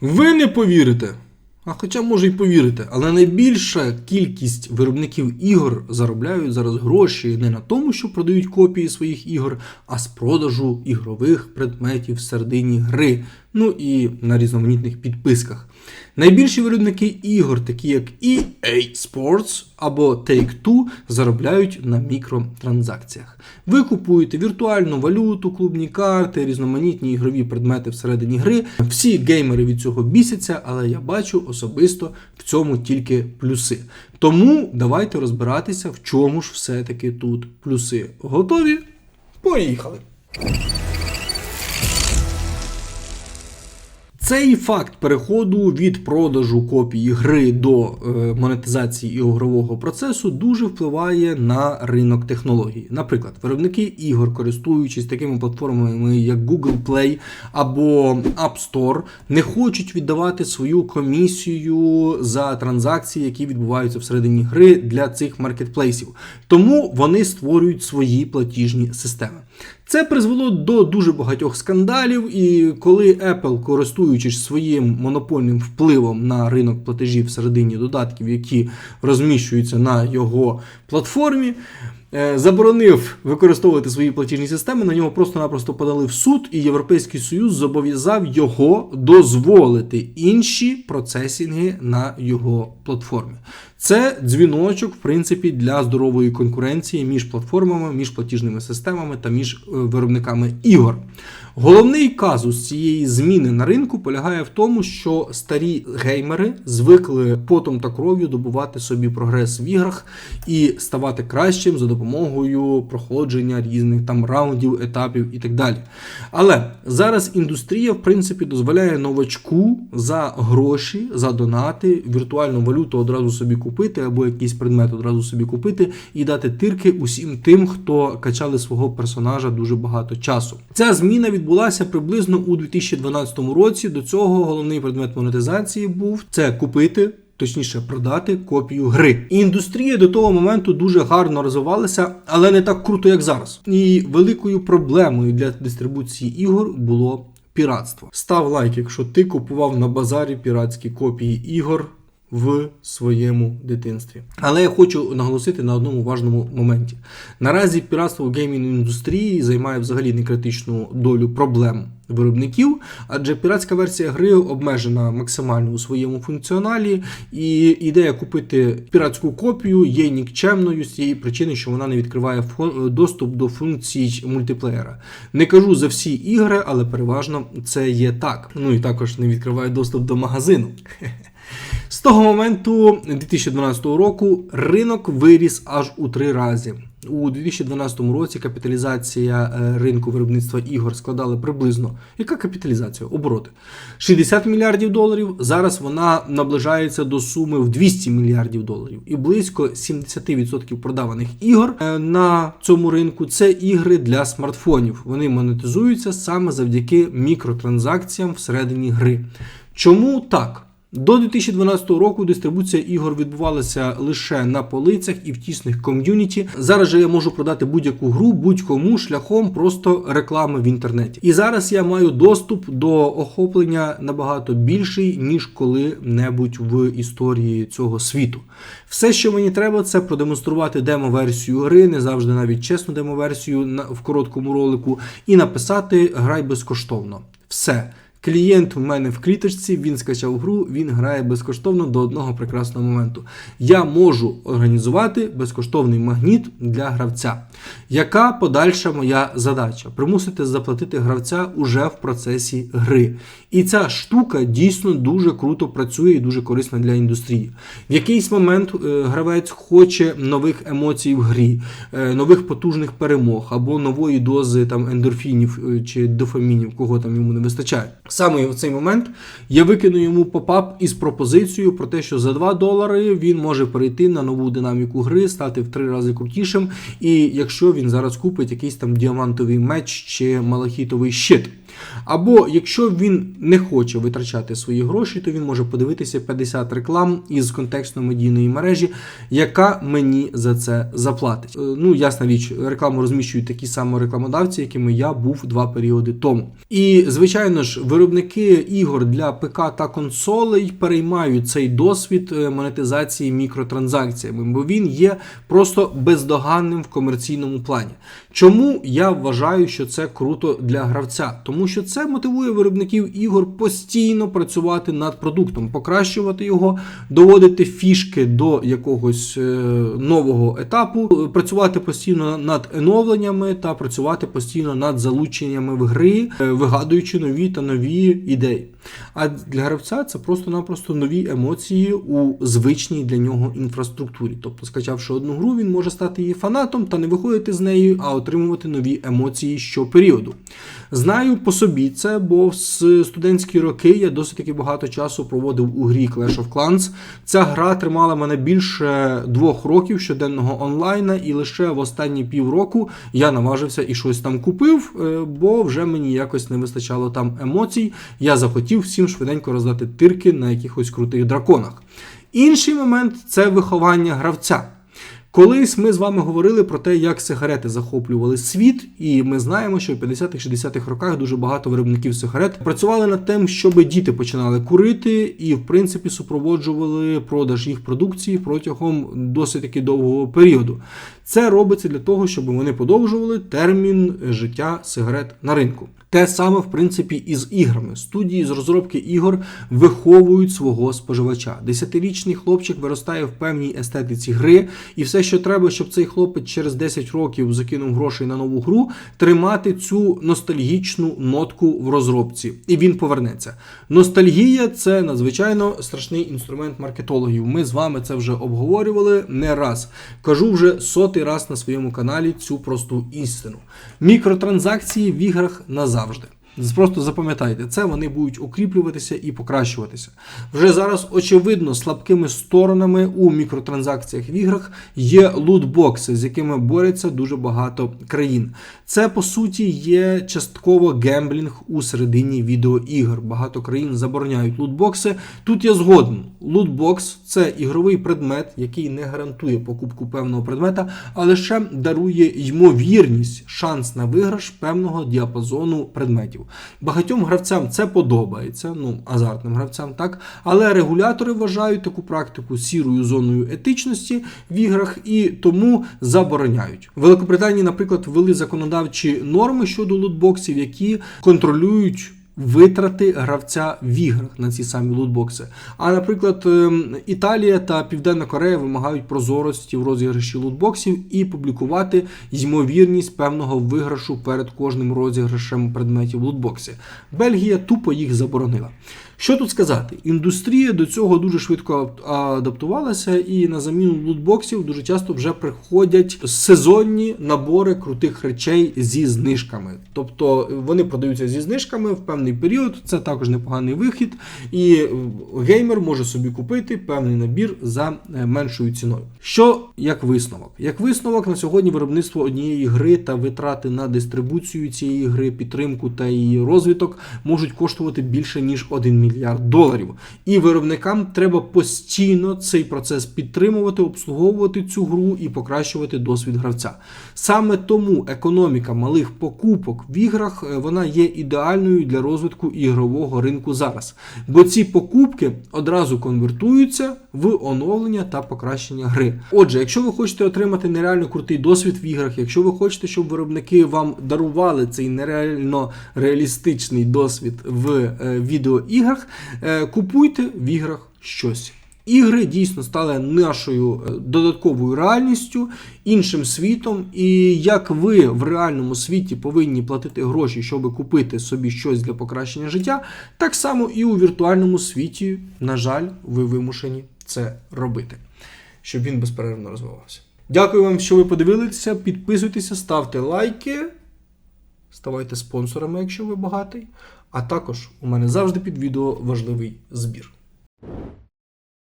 Ви не повірите. А хоча може й повірите, але найбільша кількість виробників ігор заробляють зараз гроші не на тому, що продають копії своїх ігор, а з продажу ігрових предметів всередині гри, ну і на різноманітних підписках. Найбільші виробники ігор, такі як EA Sports або Take-Two, заробляють на мікротранзакціях. Ви купуєте віртуальну валюту, клубні карти, різноманітні ігрові предмети всередині гри. Всі геймери від цього бісяться, але я бачу особисто в цьому тільки плюси. Тому давайте розбиратися, в чому ж все-таки тут плюси. Готові? Поїхали! Цей факт переходу від продажу копії гри до е, монетизації ігрового процесу дуже впливає на ринок технологій. Наприклад, виробники ігор, користуючись такими платформами, як Google Play або App Store, не хочуть віддавати свою комісію за транзакції, які відбуваються всередині гри для цих маркетплейсів. Тому вони створюють свої платіжні системи. Це призвело до дуже багатьох скандалів, і коли Apple, користуючись своїм монопольним впливом на ринок платежів всередині додатків, які розміщуються на його платформі, заборонив використовувати свої платіжні системи, на нього просто-напросто подали в суд, і Європейський Союз зобов'язав його дозволити інші процесінги на його платформі. Це дзвіночок, в принципі, для здорової конкуренції між платформами, між платіжними системами та між е, виробниками ігор. Головний казус цієї зміни на ринку полягає в тому, що старі геймери звикли потом та кров'ю добувати собі прогрес в іграх і ставати кращим за допомогою проходження різних там раундів, етапів і так далі. Але зараз індустрія, в принципі, дозволяє новачку за гроші, за донати, віртуальну валюту одразу собі купити, або якийсь предмет одразу собі купити і дати тирки усім тим, хто качали свого персонажа дуже багато часу. Ця зміна відбулася приблизно у 2012 році. До цього головний предмет монетизації був це купити. Точніше, продати копію гри. Індустрія до того моменту дуже гарно розвивалася, але не так круто, як зараз. І великою проблемою для дистрибуції ігор було піратство. Став лайк, якщо ти купував на базарі піратські копії ігор в своєму дитинстві. Але я хочу наголосити на одному важному моменті. Наразі піратство в геймінг індустрії займає взагалі некритичну долю проблем виробників, адже піратська версія гри обмежена максимально у своєму функціоналі, і ідея купити піратську копію є нікчемною з цієї причини, що вона не відкриває фо- доступ до функцій мультиплеєра. Не кажу за всі ігри, але переважно це є так. Ну і також не відкриває доступ до магазину. Того моменту 2012 року ринок виріс аж у три рази. У 2012 році капіталізація е, ринку виробництва ігор складала приблизно яка капіталізація? Обороти 60 мільярдів доларів. Зараз вона наближається до суми в 200 мільярдів доларів, і близько 70% продаваних ігор е, на цьому ринку це ігри для смартфонів. Вони монетизуються саме завдяки мікротранзакціям всередині гри. Чому так? До 2012 року дистрибуція ігор відбувалася лише на полицях і в тісних ком'юніті. Зараз же я можу продати будь-яку гру будь-кому шляхом просто реклами в інтернеті. І зараз я маю доступ до охоплення набагато більший, ніж коли-небудь в історії цього світу. Все, що мені треба, це продемонструвати демо-версію гри, не завжди навіть чесну демо-версію в короткому ролику, і написати грай безкоштовно. Все. Клієнт у мене в кліточці, він скачав гру, він грає безкоштовно до одного прекрасного моменту. Я можу організувати безкоштовний магніт для гравця. Яка подальша моя задача? Примусити заплатити гравця уже в процесі гри. І ця штука дійсно дуже круто працює і дуже корисна для індустрії. В якийсь момент е, гравець хоче нових емоцій в грі, е, нових потужних перемог або нової дози там ендорфінів е, чи дофамінів, кого там йому не вистачає. Саме в цей момент я викину йому попап із пропозицією про те, що за 2 долари він може перейти на нову динаміку гри, стати в три рази крутішим. І якщо він зараз купить якийсь там діамантовий меч чи малахітовий щит. Або якщо він не хоче витрачати свої гроші, то він може подивитися 50 реклам із контекстно-медійної мережі, яка мені за це заплатить. Е, Ну, ясна річ, рекламу розміщують такі самі рекламодавці, якими я був два періоди тому. І звичайно ж, виробники ігор для ПК та консолей переймають цей досвід е, монетизації мікротранзакціями, бо він є просто бездоганним в комерційному плані. Чому я вважаю, що це круто для гравця? Тому що це мотивує виробників ігор постійно працювати над продуктом, покращувати його, доводити фішки до якогось е, нового етапу, е, працювати постійно над оновленнями та працювати постійно над залученнями в гри, е, вигадуючи нові та нові ідеї. А для гравця це просто-напросто нові емоції у звичній для нього інфраструктурі. Тобто, скачавши одну гру, він може стати її фанатом та не виходити з нею, а отримувати нові емоції щоперіоду. Знаю по собі це, бо в студентські роки я досить таки багато часу проводив у грі Clash of Clans. Ця гра тримала мене більше двох років щоденного онлайна, і лише в останні півроку я наважився і щось там купив, е, бо вже мені якось не вистачало там емоцій. Я захотів всім швиденько роздати тирки на якихось крутих драконах. Інший момент це виховання гравця. Колись ми з вами говорили про те, як сигарети захоплювали світ, і ми знаємо, що в 50-60-х роках дуже багато виробників сигарет працювали над тим, щоб діти починали курити, і в принципі супроводжували продаж їх продукції протягом досить таки довгого періоду. Це робиться для того, щоб вони подовжували термін життя сигарет на ринку. Те саме, в принципі, і з іграми. Студії з розробки ігор виховують свого споживача. Десятирічний хлопчик виростає в певній естетиці гри, і все, що треба, щоб цей хлопець через 10 років закинув грошей на нову гру, тримати цю ностальгічну нотку в розробці, і він повернеться. Ностальгія це надзвичайно страшний інструмент маркетологів. Ми з вами це вже обговорювали не раз. Кажу вже сотий раз на своєму каналі цю просту істину. Мікротранзакції в іграх назавжди. Просто запам'ятайте, це вони будуть укріплюватися і покращуватися. Вже зараз, очевидно, слабкими сторонами у мікротранзакціях в іграх є лутбокси, з якими борються дуже багато країн. Це по суті є частково гемблінг у середині відеоігр. Багато країн забороняють лутбокси. Тут я згоден. Лутбокс це ігровий предмет, який не гарантує покупку певного предмета, а лише дарує ймовірність, шанс на виграш певного діапазону предметів. Багатьом гравцям це подобається, ну азартним гравцям, так, але регулятори вважають таку практику сірою зоною етичності в іграх і тому забороняють. В Великобританії, наприклад, ввели законодавчі норми щодо лутбоксів, які контролюють. Витрати гравця в іграх на ці самі лутбокси. А, наприклад, ем, Італія та Південна Корея вимагають прозорості в розіграші лутбоксів і публікувати ймовірність певного виграшу перед кожним розіграшем предметів лутбоксі. Бельгія тупо їх заборонила. Що тут сказати? Індустрія до цього дуже швидко адаптувалася, і на заміну лутбоксів дуже часто вже приходять сезонні набори крутих речей зі знижками. Тобто вони продаються зі знижками в певний період. Це також непоганий вихід, і геймер може собі купити певний набір за е, меншою ціною. Що як висновок? Як висновок на сьогодні виробництво однієї гри та витрати на дистрибуцію цієї гри, підтримку та її розвиток можуть коштувати більше ніж 1 мільйон мільярд доларів. І виробникам треба постійно цей процес підтримувати, обслуговувати цю гру і покращувати досвід гравця. Саме тому економіка малих покупок в іграх е, вона є ідеальною для розвитку ігрового ринку зараз. Бо ці покупки одразу конвертуються в оновлення та покращення гри. Отже, якщо ви хочете отримати нереально крутий досвід в іграх, якщо ви хочете, щоб виробники вам дарували цей нереально реалістичний досвід в е, відеоіграх, е, купуйте в іграх щось. Ігри дійсно стали нашою е, додатковою реальністю, іншим світом. І як ви в реальному світі повинні платити гроші, щоб купити собі щось для покращення життя, так само і у віртуальному світі, на жаль, ви вимушені це робити, щоб він безперервно розвивався. Дякую вам, що ви подивилися. Підписуйтеся, ставте лайки, ставайте спонсорами, якщо ви багатий. А також у мене завжди під відео важливий збір.